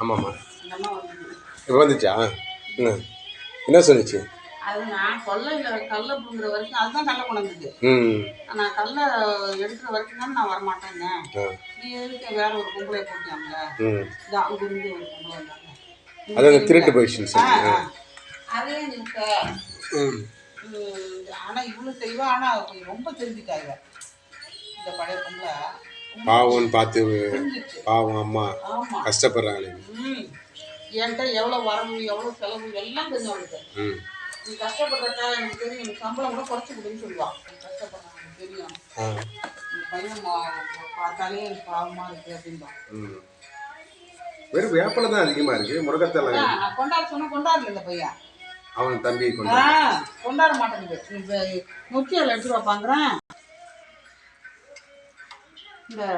ஆமாம்மா. இப்போ வந்துச்சா? என்ன? என்ன சொன்னிச்சு? அது நான் கொல்லையில கல்ல புடுங்குற வரைக்கும் அதுதான் கல்ல ம். நான் கல்ல எடுக்கிற வரைக்கும் தான் நான் வரமாட்டேங்க. நீ எதுக்கு வேற ஒரு பொம்பளை போட்டியாங்கள ம். இது அங்கிருந்து ஒரு வந்தாங்க அது திருட்டு ஆ. அதே நிக்க ம். ஆனா இவ்வளவு செய்வா ஆனா ரொம்ப தெரிஞ்சுட்டாங்க. இந்த பழைய பொம்பளை. பாவம்னு பார்த்து பாவம் அம்மா கஷ்டப்படுறாங்களே என்கிட்ட எவ்வளவு வரவு எவ்வளவு செலவு எல்லாம் தெரியும் அவளுக்கு. நீ கஷ்டப்படுறக்கா எனக்கு தெரியும் எனக்கு சம்பளம் கூட குறைச்சி கொடுன்னு சொல்லுவான் நீ கஷ்டப்படுறான் எனக்கு தெரியும். பையன் பார்த்தாலே எனக்கு பாவமா இருக்கு அப்படின்பா ம். வெறும் வேப்பிலை தான் அதிகமாக இருக்குது முருகத்தலை கொண்டாட சொன்னா கொண்டாடல இந்த பையன். அவன் தம்பி கொண்டாட மாட்டேங்குது. முக்கியம் எடுத்து வைப்பாங்கிறேன் இந்த